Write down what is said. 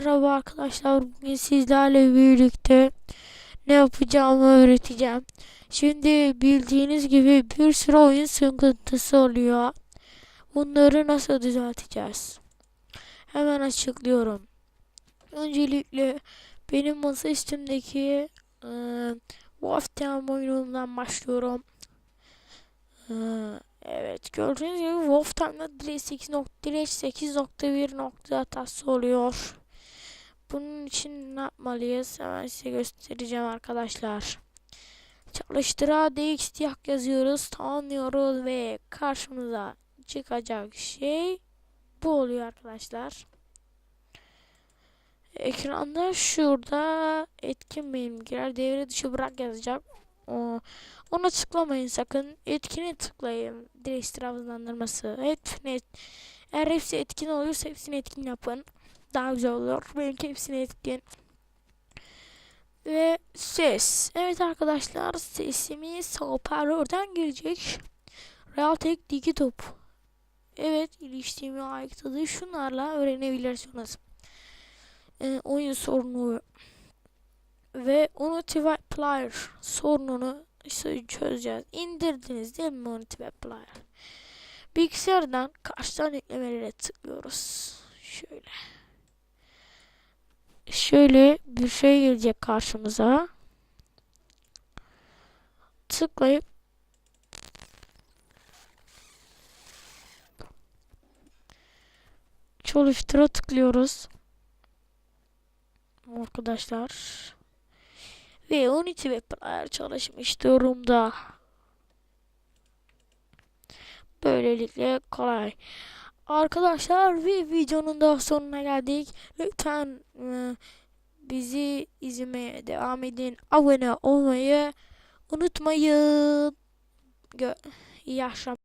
Merhaba arkadaşlar. Bugün sizlerle birlikte ne yapacağımı öğreteceğim. Şimdi bildiğiniz gibi bir sürü oyun sıkıntısı oluyor. Bunları nasıl düzelteceğiz? Hemen açıklıyorum. Öncelikle benim masa üstümdeki e, Wolf Team oyunundan başlıyorum. E, evet gördüğünüz gibi Wolf Team'da Direct 8.1 nokta hatası oluyor. Bunun için ne yapmalıyız? Hemen size göstereceğim arkadaşlar. Çalıştıra dxdiyak yazıyoruz, tanıyoruz ve karşımıza çıkacak şey bu oluyor arkadaşlar. Ekranda şurada etkin benimkiler devre dışı bırak yazacak. Ona tıklamayın sakın. Etkine tıklayın. Direkt hızlandırması. Hepsine, eğer hepsi etkin oluyorsa hepsini etkin yapın. Daha güzel olur. Benimki hepsini etkin. Ve ses. Evet arkadaşlar sesimiz hoparlörden gelecek. Realtek Digitop. Evet iliştiğimi ayıkladı. Şunlarla öğrenebilirsiniz. Ee, oyun sorunu ve Unity Player sorununu işte çözeceğiz. İndirdiniz değil mi Unity Player? Bilgisayardan karşıdan eklemelere tıklıyoruz. Şöyle. Şöyle bir şey gelecek karşımıza. Tıklayıp çalıştıra tıklıyoruz. Arkadaşlar. Ve Unity Web Player çalışmış durumda. Böylelikle kolay. Arkadaşlar bir videonun daha sonuna geldik. Lütfen e, bizi izlemeye devam edin. Abone olmayı unutmayın. Gö İyi akşamlar.